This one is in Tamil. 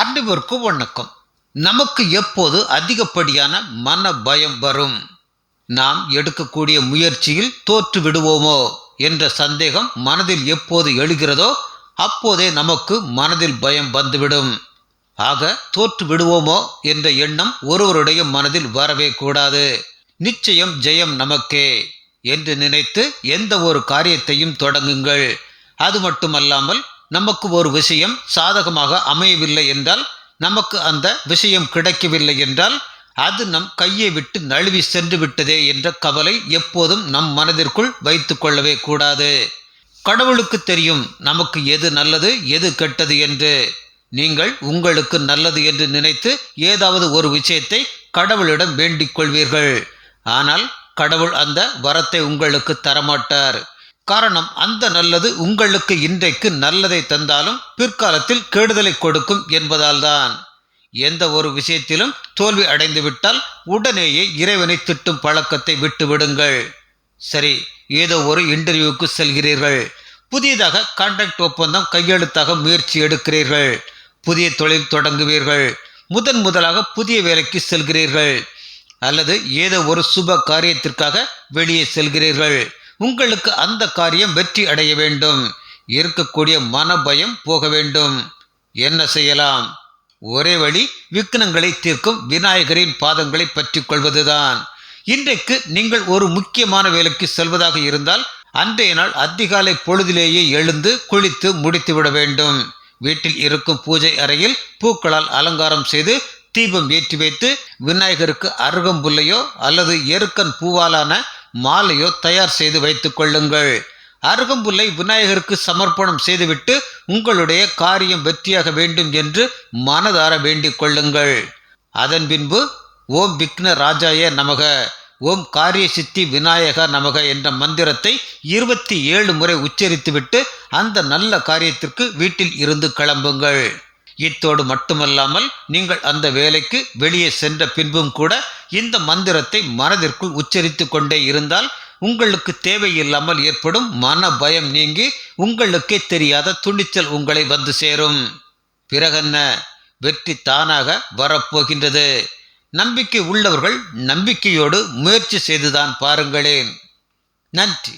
அனைவருக்கு வணக்கம் நமக்கு எப்போது அதிகப்படியான மன பயம் வரும்? நாம் எடுக்கக்கூடிய முயற்சியில் தோற்று விடுவோமோ? என்ற சந்தேகம் மனதில் எப்போது எழுகிறதோ அப்போதே நமக்கு மனதில் பயம் வந்துவிடும். ஆக தோற்று விடுவோமோ என்ற எண்ணம் ஒருவருடைய மனதில் வரவே கூடாது. நிச்சயம் ஜெயம் நமக்கே என்று நினைத்து எந்த ஒரு காரியத்தையும் தொடங்குங்கள். அது மட்டுமல்லாமல் நமக்கு ஒரு விஷயம் சாதகமாக அமையவில்லை என்றால் நமக்கு அந்த விஷயம் கிடைக்கவில்லை என்றால் அது நம் கையை விட்டு நழுவி சென்று விட்டதே என்ற கவலை எப்போதும் நம் மனதிற்குள் வைத்து கொள்ளவே கூடாது. கடவுளுக்கு தெரியும் நமக்கு எது நல்லது எது கெட்டது என்று. நீங்கள் உங்களுக்கு நல்லது என்று நினைத்து ஏதாவது ஒரு விஷயத்தை கடவுளிடம் வேண்டிக் கொள்வீர்கள். ஆனால் கடவுள் அந்த வரத்தை உங்களுக்கு தரமாட்டார். காரணம் அந்த நல்லது உங்களுக்கு இன்றைக்கு நல்லதை தந்தாலும் பிற்காலத்தில் கெடுதலை கொடுக்கும் என்பதால்தான். எந்த ஒரு விஷயத்திலும் தோல்வி அடைந்துவிட்டால் உடனேயே இறைவனை திட்டும் பழக்கத்தை விட்டு விடுங்கள் சரி ஏதோ ஒரு இன்டர்வியூக்கு செல்கிறீர்கள். புதியதாக கான்ட்ராக்ட் ஒப்பந்தம் கையெழுத்தாக முயற்சி எடுக்கிறீர்கள். புதிய தொழில் தொடங்குவீர்கள். முதன் முதலாக புதிய வேலைக்கு செல்கிறீர்கள். அல்லது ஏதோ ஒரு சுப காரியத்திற்காக வெளியே செல்கிறீர்கள். உங்களுக்கு அந்த காரியம் வெற்றி அடைய வேண்டும். இருக்கக்கூடிய மன பயம் போக வேண்டும். என்ன செய்யலாம்? ஒரே வழி விக்னங்களை தீர்க்கும் விநாயகரின் பாதங்களை பற்றி கொள்வதுதான். இன்றைக்கு நீங்கள் ஒரு முக்கியமான வேலைக்கு செல்வதாக இருந்தால் அன்றைய நாள் அதிகாலை பொழுதிலேயே எழுந்து குளித்து முடித்துவிட வேண்டும். வீட்டில் இருக்கும் பூஜை அறையில் பூக்களால் அலங்காரம் செய்து தீபம் ஏற்றி வைத்து விநாயகருக்கு அருகம்புல்லையோ அல்லது எருக்கன் பூவாலான மாலையோ தயார் செய்து வைத்துக் கொள்ளுங்கள். அருகம்புல்லை விநாயகருக்கு சமர்ப்பணம் செய்துவிட்டு உங்களுடைய காரியம் வெற்றியாக வேண்டும் என்று மனதார வேண்டிக் கொள்ளுங்கள். அதன் பின்பு ஓம் விக்ன ராஜாய நமக ஓம் காரிய சித்தி விநாயக நமக என்ற மந்திரத்தை இருபத்தி ஏழு முறை உச்சரித்துவிட்டு அந்த நல்ல காரியத்திற்கு வீட்டில் இருந்து கிளம்புங்கள். இத்தோடு மட்டுமல்லாமல் நீங்கள் அந்த வேலைக்கு வெளியே சென்ற பின்பும் கூட இந்த மந்திரத்தை மனதிற்குள் உச்சரித்து கொண்டே இருந்தால் உங்களுக்கு தேவையில்லாமல் ஏற்படும் மன பயம் நீங்கி உங்களுக்கே தெரியாத துணிச்சல் உங்களை வந்து சேரும். பிறகென்ன? வெற்றி தானாக வரப்போகின்றது. நம்பிக்கை உள்ளவர்கள் நம்பிக்கையோடு முயற்சி செய்துதான் பாருங்களேன். நன்றி.